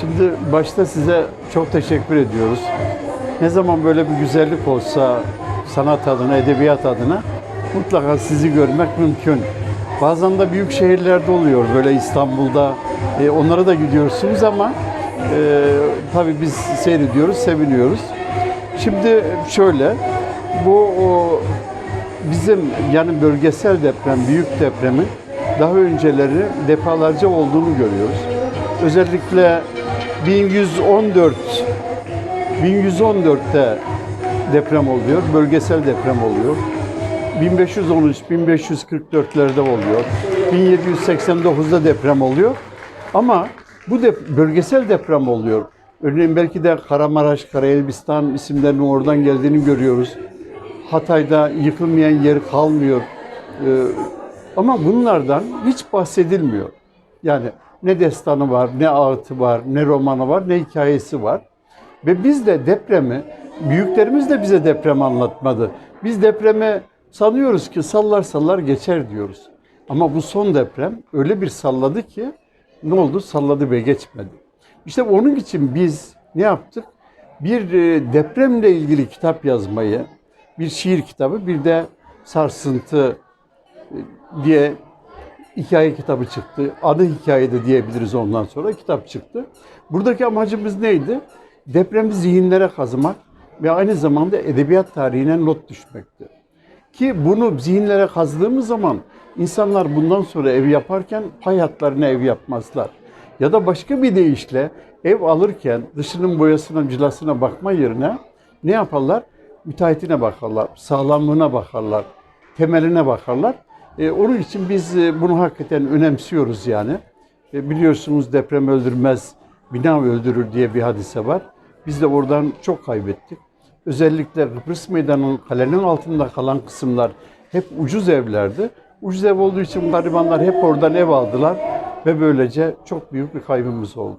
Şimdi başta size çok teşekkür ediyoruz. Ne zaman böyle bir güzellik olsa sanat adına, edebiyat adına mutlaka sizi görmek mümkün. Bazen de büyük şehirlerde oluyor böyle İstanbul'da. E, onlara da gidiyorsunuz ama e, tabii biz seyrediyoruz, seviniyoruz. Şimdi şöyle, bu o, bizim yani bölgesel deprem, büyük depremin daha önceleri defalarca olduğunu görüyoruz. Özellikle 1114 1114'te deprem oluyor, bölgesel deprem oluyor. 1513, 1544'lerde oluyor. 1789'da deprem oluyor. Ama bu dep- bölgesel deprem oluyor. Örneğin belki de Karamaraş, Karaelbistan isimlerinin oradan geldiğini görüyoruz. Hatay'da yıkılmayan yer kalmıyor. Ee, ama bunlardan hiç bahsedilmiyor. Yani ne destanı var, ne ağıtı var, ne romanı var, ne hikayesi var. Ve biz de depremi, büyüklerimiz de bize deprem anlatmadı. Biz depreme sanıyoruz ki sallar sallar geçer diyoruz. Ama bu son deprem öyle bir salladı ki ne oldu? Salladı ve geçmedi. İşte onun için biz ne yaptık? Bir e, depremle ilgili kitap yazmayı, bir şiir kitabı, bir de sarsıntı e, diye hikaye kitabı çıktı. Adı hikaye de diyebiliriz ondan sonra kitap çıktı. Buradaki amacımız neydi? Depremi zihinlere kazımak ve aynı zamanda edebiyat tarihine not düşmekti. Ki bunu zihinlere kazdığımız zaman insanlar bundan sonra ev yaparken pay hatlarına ev yapmazlar. Ya da başka bir deyişle ev alırken dışının boyasına, cilasına bakma yerine ne yaparlar? Müteahhitine bakarlar, sağlamlığına bakarlar, temeline bakarlar. E, onun için biz e, bunu hakikaten önemsiyoruz yani. E, biliyorsunuz deprem öldürmez, bina öldürür diye bir hadise var. Biz de oradan çok kaybettik. Özellikle Kıbrıs Meydanı'nın kalenin altında kalan kısımlar hep ucuz evlerdi. Ucuz ev olduğu için garibanlar hep oradan ev aldılar ve böylece çok büyük bir kaybımız oldu.